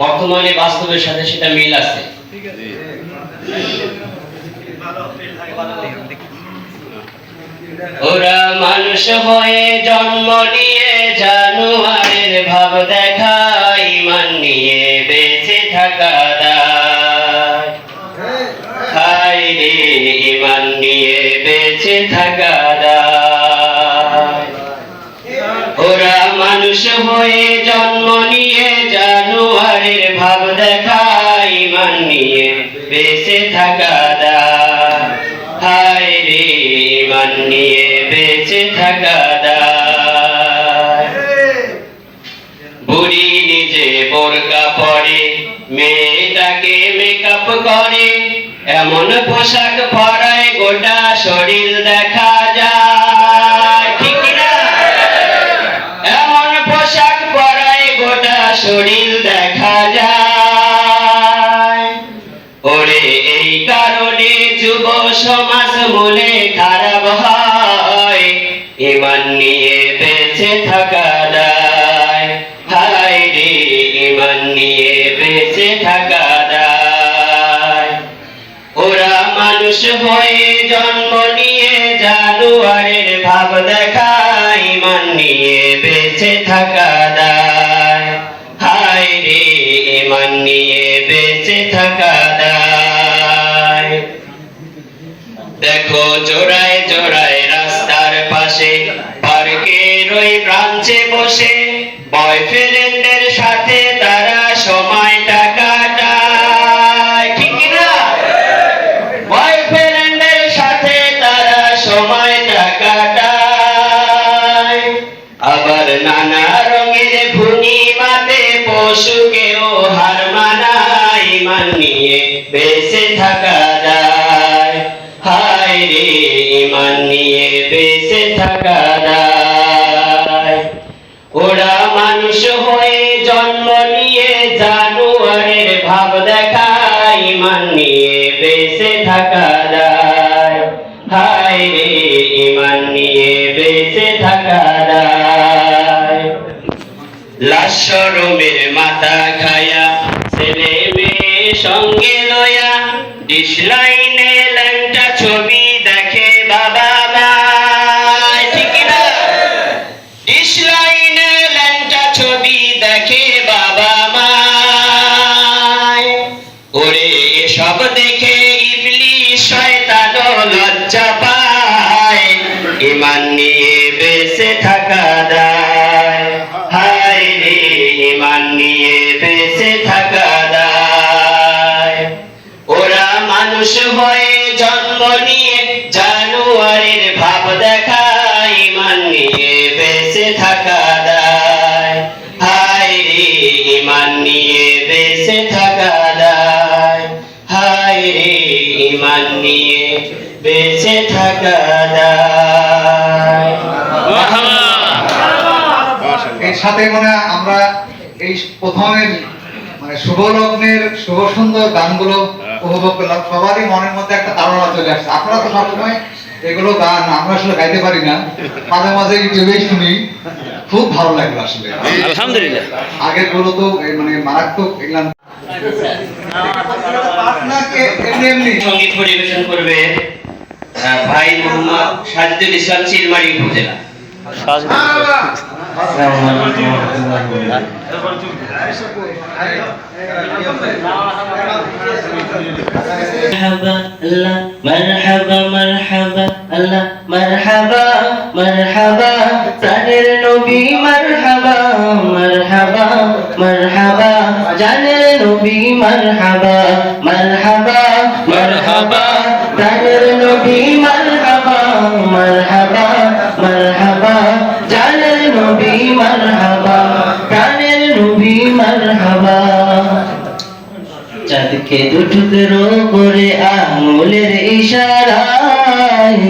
বর্তমানে বাস্তবের সাথে সেটা মিল আছে। ওরা মানুষ হয়ে জন্ম নিয়ে জানুয়ারের ভাব দেখায় ইমান নিয়ে বেঁচে থাকা দায়। হায় রে ইমান নিয়ে বেঁচে থাকা দায়। ওরা মানুষ হয়ে জন্ম মেয়েটাকে মেকআপ করে। এমন পোশাক পরায় গোটা শরীর দেখা যায় এমন পোশাক পরায় গোটা শরীর হয়ে জন্ম নিয়ে জানুয়ারের ভাব দেখায় ইমান নিয়ে বেঁচে থাকা দায়। হায় রে ইমান নিয়ে বেঁচে থাকা দায়। দেখো জোড়ায় থাকা দায় হায় রে ইমান নিয়ে বেঁচে থাকা দায় ওরা মানুষ হয়ে জন্ম নিয়ে জানুয়ারের ভাব দেখায় ইমান নিয়ে বেঁচে থাকা দায় হায় রে ইমান নিয়ে বেঁচে থাকা দায় লাশরমের মাথা খায়া, ছেলে মেয়ে সঙ্গে লয়া ডিসলাইনে ল্যাংটা এর সাথে মানে আমরা এই প্রথমের মানে শুভ লগ্নের শুভ সুন্দর গানগুলো উপভোগ করলাম। সবারই মনের মধ্যে একটা ধারণা চলে আসছে। আপনারা তো সবসময় এগুলো গান আমরা আসলে গাইতে পারি না। মাঝে মাঝে ইউটিউবেই শুনি। খুব ভালো লাগল আসলে। আলহামদুলিল্লাহ। আগেরগুলো তো মানে মারাত্মক এগুলাম আপনাকে এমনি এমনি সংগীত পরিবেশন করবে। হ্যাঁ, ভাই মোহাম্মদ সাজদুল ইসলাম চিলমারি উপজেলা। মারহাবা মারহাবা, আল্লাহ, মারহাবা মারহাবা সাদের নবী মারহাবা মারহাবা মারহাবা, জানের নবী মারহাবা মারহাবা দুটুকরো করে আঙুলের ইশারায়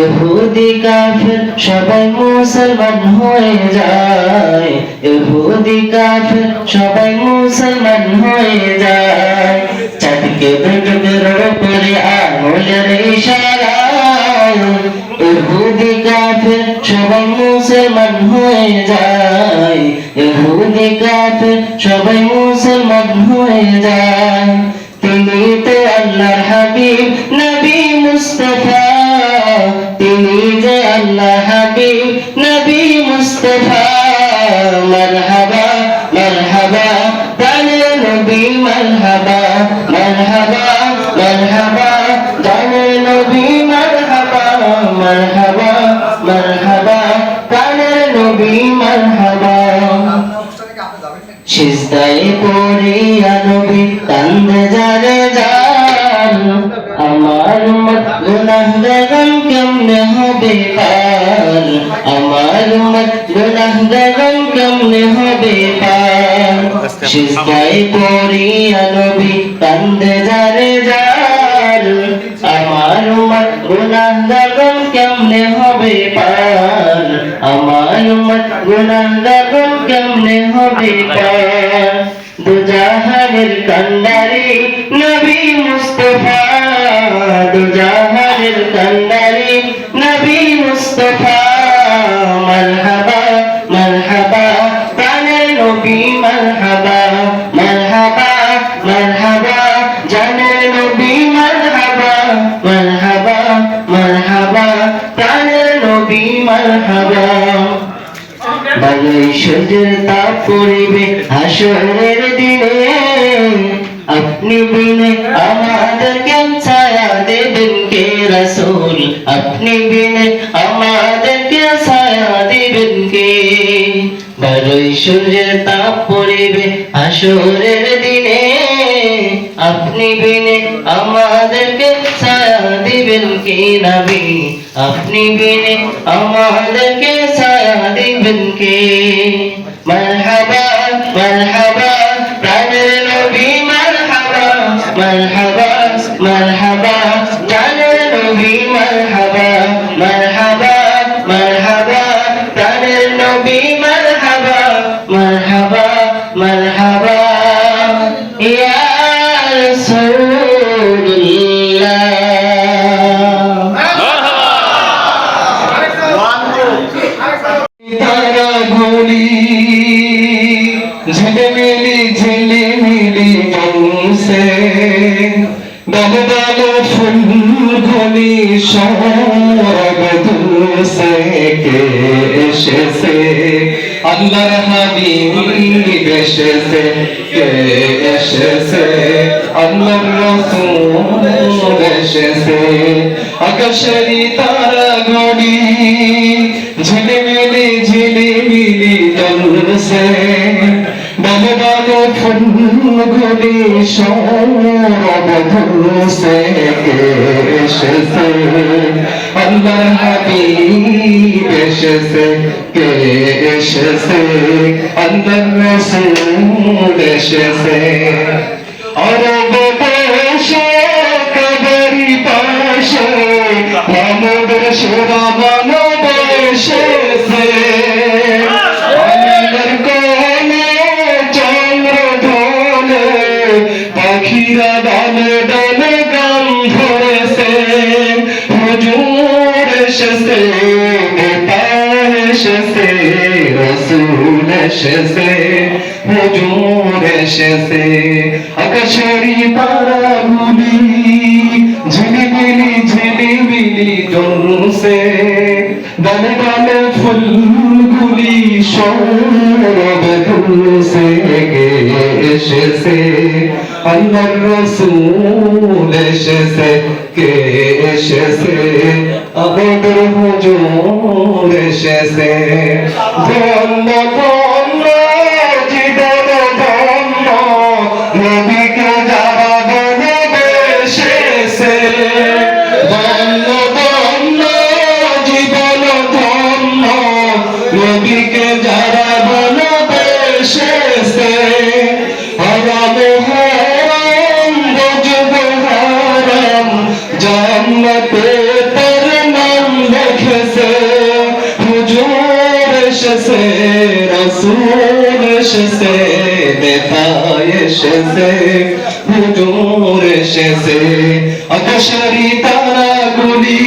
ইহুদি কাফের সবাই মুসলমান হয়ে যায়। ইহুদি কাফের সবাই মুসলমান হয়ে যায়। চাঁদকে দুটুকরো করে আঙুলের ইশারায় ইহুদি কাফের সবাই মুসলমান হয়ে যায়। ইহুদি কাফের সবাই মুসলমান হয়ে যায়। সিজদায় পড়িয়া নবী কান্দে জানে যান আমার মত গুনাহ বেগম কেমনে হবে পার? আমার মত গুনাহ কেমনে হবে পার? সিজদায় পড়িয়া নবী কান্দে জানে যান আমার মত গুনাহ কেমনে হবে পার? আমার মত গুনাহ বেগম কেমনে হবে পার দুজাহানের কান্ডারি নবী মুস্তফা দুজাহানের কান্ডারি নবী মুস্তফা মারহাবা মারহাবা প্রাণের নবী মারহাবা মারহাবা মারহাবা জানের নবী মারহাবা মারহাবা মারহাবা প্রাণের নবী মারহাবা সূর্যের তাপ দিনে। আপনি বিনে আমাদেরকে ছায়া দেবেন কে রাসূল? আপনি বিনে ছায়া দেবেন কে? বারোই সূর্যের তাপ পড়িবে দিনে। আপনি বিনে আমাদেরকে দিবেন কি নবী? আপনি বিনে আমাদেরকে সায়া দিবেন কে? মারহাবা মারহাবা ফুলগুলি সরব দুসে কে এসেছে। আল্লাহর হাবিব এসেছে। কে এসেছে। আল্লাহর রাসূল এসেছে। আকাশেরই তারাগুলি ঝিলিমিলি ঝিলিমিলি জ্বলছে বল বল ফুলগুলি সরব ধরছে কে এসেছে আল্লাহ হাবিব এসেছে কে আল্লাহ রসুল এসেছে অরব এসেছে, রসুল এসেছে হুজুর এসেছে। আকাশেরই তারাগুলি ঝিলিমিলি ঝিলিমিলি জ্বলছে। ডালে ডালে ফুলগুলি সৌরভ দুলছে গে এসেছে। আল্লাহর রসুল এসেছে, কে এসেছে? আমাদের হুজুর এসেছে। ধন্য রসুল এসেছে নেতা এসেছে হুজুর এসেছে। আকাশেরই তারাগুলি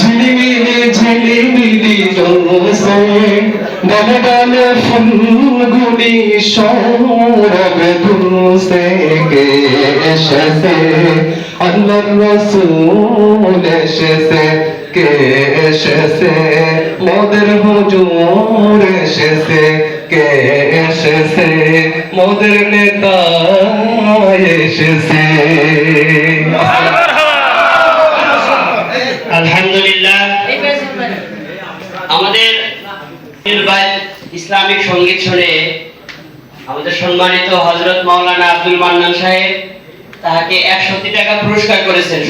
ঝিলিমিলি ঝিলিমিলি জ্বলছে। ডালে ডালে ফুলগুলি সৌরভ দুসে কে এসেছে? আল্লাহর রসুল এসেছে। কে এসেছে? মোদের হুজুর এসেছে। কে এসেছে? মোদের নেতা এসেছে। আলহামদুলিল্লাহ। আমাদের ইসলামিক সংগীত শুনে আমাদের সম্মানিত হজরত মাওলানা আব্দুল মান্নান সাহেব তাহাকে একশোটি টাকা পুরস্কার করেছেন।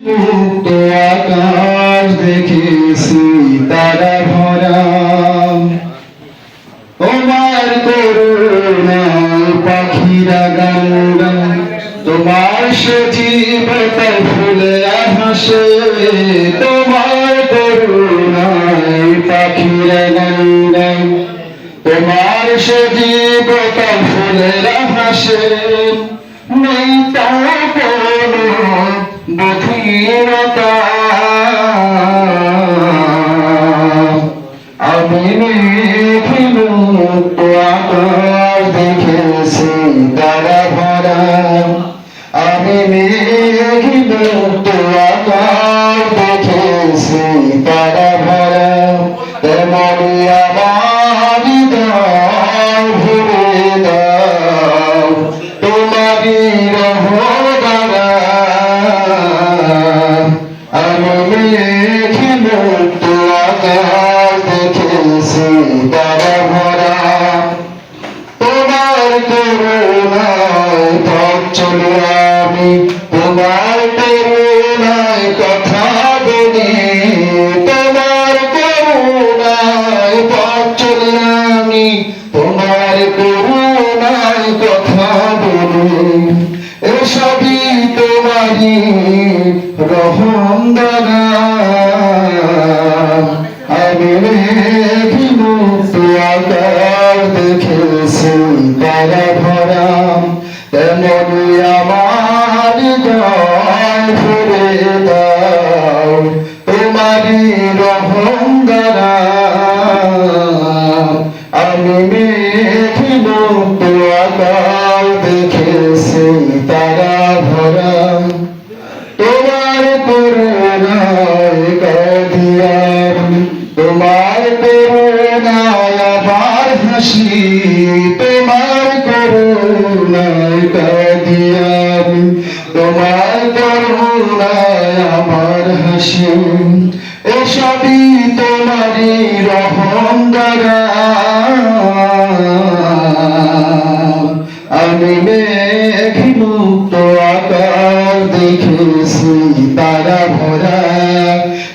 মুক্ত আকাশ দেখেছি তারা ভরা। তোমার করুণায় পাখিরা গান তোমার সজীবতা ফুলে হাসে। তোমার করুণায় পাখিরা গান তোমার সজীবতা ফুলেরা হাসে। নেই তার করুণায় কথা বলি তোমার করুণায় পথ চলি আমি তোমার করুণায় কথা বলি, এসবই তোমারই রহম দানা। আমি মেঘিমুক্ত আকাশ দেখেছি, তারা ভরা আমার হাসি এসবই তোমারই রহম আমি মেঘিমুক্ত আকার দেখেছি তারা ভরা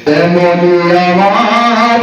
তেমনি আমার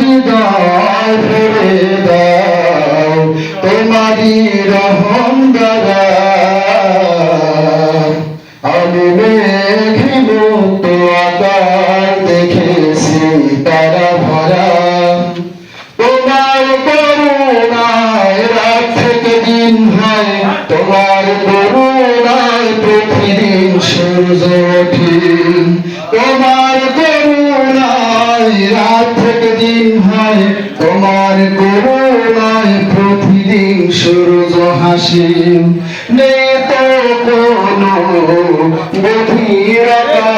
হয়, তোমার করুণায় প্রতিদিন সূর্য হাসি। নেই তো কোনো গভীরতা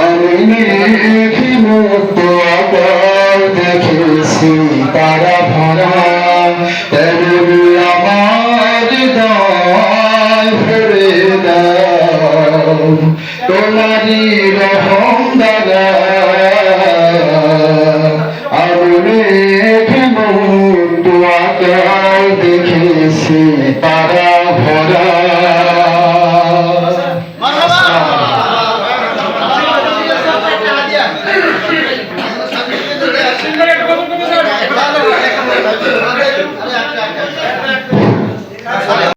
আমি মেঘিমুক্ত আকাশ দেখেছি তারা ভরা। তেমনি আমার আমি মেঘিমুক্ত আকাশ দেখেছি তারা